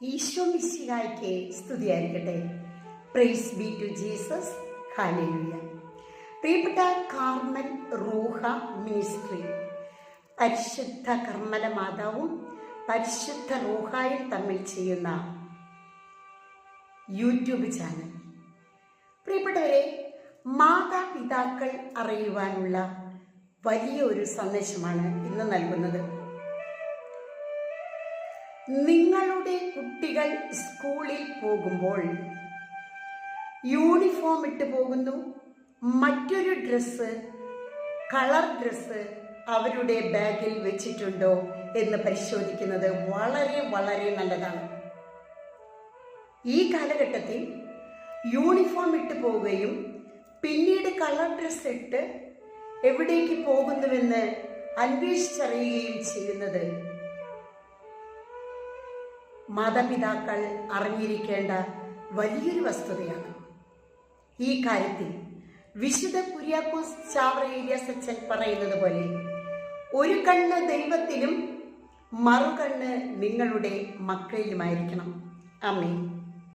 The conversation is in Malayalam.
ഈശോ മിശിഹായ്ക്ക് സ്തുതിയായിരിക്കട്ടെ. Praise be to Jesus hallelujah പ്രിയപ്പെട്ട കാർമൽ റൂഹ മിനിസ്ട്രി പരിശുദ്ധ കർമ്മല മാതാവും പരിശുദ്ധ റൂഹായും തമ്മിൽ ചെയ്യുന്ന യൂട്യൂബ് ചാനൽ. പ്രിയപ്പെട്ടവരെ മാതാപിതാക്കൾ അറിയുവാനുള്ള വലിയൊരു സന്ദേശമാണ് ഇന്ന് നൽകുന്നത്. നിങ്ങളുടെ കുട്ടികൾ സ്കൂളിൽ പോകുമ്പോൾ യൂണിഫോം ഇട്ട് പോകുന്നു. മറ്റൊരു ഡ്രസ്സ് കളർ ഡ്രസ്സ് അവരുടെ ബാഗിൽ വെച്ചിട്ടുണ്ടോ എന്ന് പരിശോധിക്കുന്നത് വളരെ വളരെ നല്ലതാണ്. ഈ കാലഘട്ടത്തിൽ യൂണിഫോം ഇട്ട് പോവുകയും പിന്നീട് കളർ ഡ്രസ്സ് ഇട്ട് എവിടേക്ക് പോകുന്നുവെന്ന് അന്വേഷിച്ചറിയുകയും ചെയ്യുന്നത് മാതാപിതാക്കൾ അറിഞ്ഞിരിക്കേണ്ട വലിയൊരു വസ്തുതയാണ്. ഈ കാര്യത്തിൽ വിശുദ്ധ കുര്യാക്കോസ് ചാവറേരിയ സച്ചൻ പറയുന്നത് പോലെ ഒരു കണ്ണ് ദൈവത്തിലും മറുകണ്ണ് നിങ്ങളുടെ മക്കളിലുമായിരിക്കണം. അമ്മേ